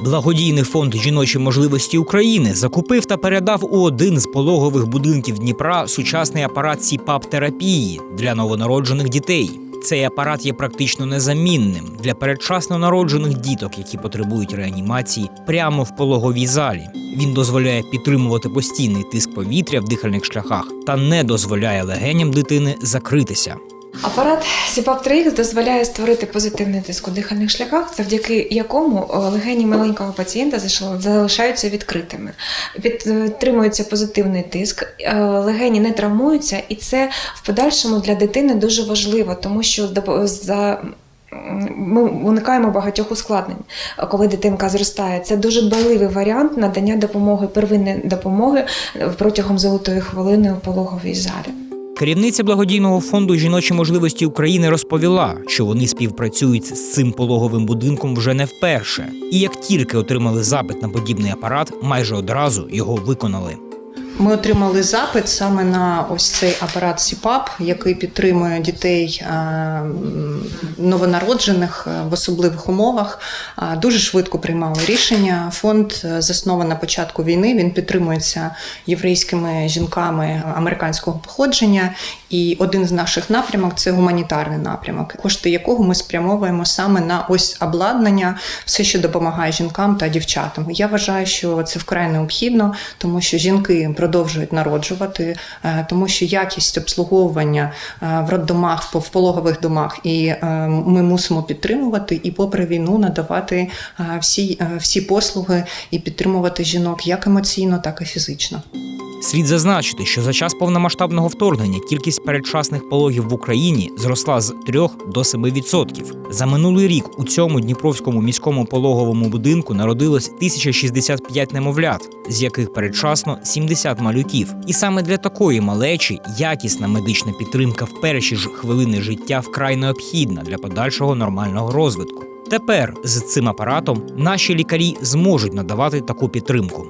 Благодійний фонд жіночі можливості України закупив та передав у один з пологових будинків Дніпра сучасний апарат сіпап терапії для новонароджених дітей. Цей апарат є практично незамінним для передчасно народжених діток, які потребують реанімації прямо в пологовій залі. Він дозволяє підтримувати постійний тиск повітря в дихальних шляхах та не дозволяє легеням дитини закритися. Апарат СІПАП 3 дозволяє створити позитивний тиск у дихальних шляхах, завдяки якому легені маленького пацієнта залишаються відкритими. Підтримується позитивний тиск, е, легені не травмуються, і це в подальшому для дитини дуже важливо, тому що за ми уникаємо багатьох ускладнень, коли дитинка зростає. Це дуже дбайливий варіант надання допомоги, первинної допомоги е, протягом золотої хвилини у пологовій залі. Керівниця благодійного фонду жіночі можливості України розповіла, що вони співпрацюють з цим пологовим будинком вже не вперше. І як тільки отримали запит на подібний апарат, майже одразу його виконали. Ми отримали запит саме на ось цей апарат СІПАП, який підтримує дітей е, новонароджених е, в особливих умовах. Е, Дуже швидко приймали рішення. Фонд заснований на початку війни. Він підтримується єврейськими жінками американського походження. І один з наших напрямок це гуманітарний напрямок, кошти якого ми спрямовуємо саме на ось обладнання, все, що допомагає жінкам та дівчатам. Я вважаю, що це вкрай необхідно, тому що жінки продовжують народжувати, е, тому що якість обслуговування е, в роддомах, в пологових домах, і е, ми мусимо підтримувати і, попри війну, надавати всі, всі послуги і підтримувати жінок як емоційно, так і фізично. Слід зазначити, що за час повномасштабного вторгнення кількість передчасних пологів в Україні зросла з 3 до 7%. За минулий рік у цьому дніпровському міському пологовому будинку народилось 1065 немовлят, з яких передчасно 70 малюків. І саме для такої малечі якісна медична підтримка в перші ж хвилини життя вкрай необхідна для подальшого нормального розвитку. Тепер з цим апаратом наші лікарі зможуть надавати таку підтримку.